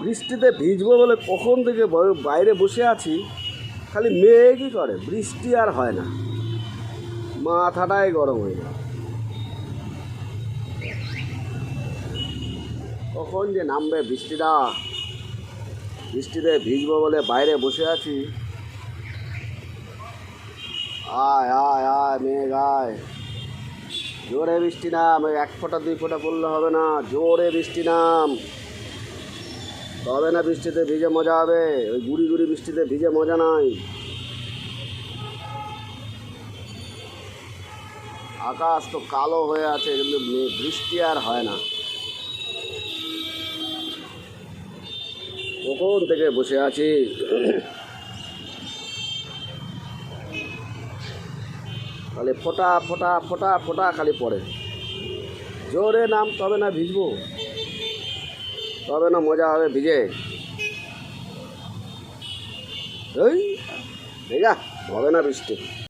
বৃষ্টিতে ভিজবো বলে কখন থেকে বাইরে বসে আছি, খালি মেঘই করে? বৃষ্টি আর হয় না। মাথাটাই গরম হয়ে যায় কখন যে নামবে বৃষ্টিটা? বৃষ্টিতে ভিজবো বলে বাইরে বসে আছি। আয় আয় আয়, মেঘ, আয়। জোরে বৃষ্টি নাম, এক ফোঁটা, দুই ফোঁটা পড়লে হবে না। জোরে বৃষ্টি নাম। তবে না বৃষ্টিতে ভিজে মজা হবে। ওই গুড়ি গুড়ি বৃষ্টিতে ভিজে মজা নাই। আকাশ তো কালো হয়ে আছে কিন্তু বৃষ্টি আর হয় না। কখন থেকে বসে আছি। খালি ফোটা ফোটা ফোটা ফোটা খালি পড়ে। জোরে নাম তবে না, ভিজবো। তবে না মজা হবে ভিজে। ভেজা হবে না বৃষ্টি।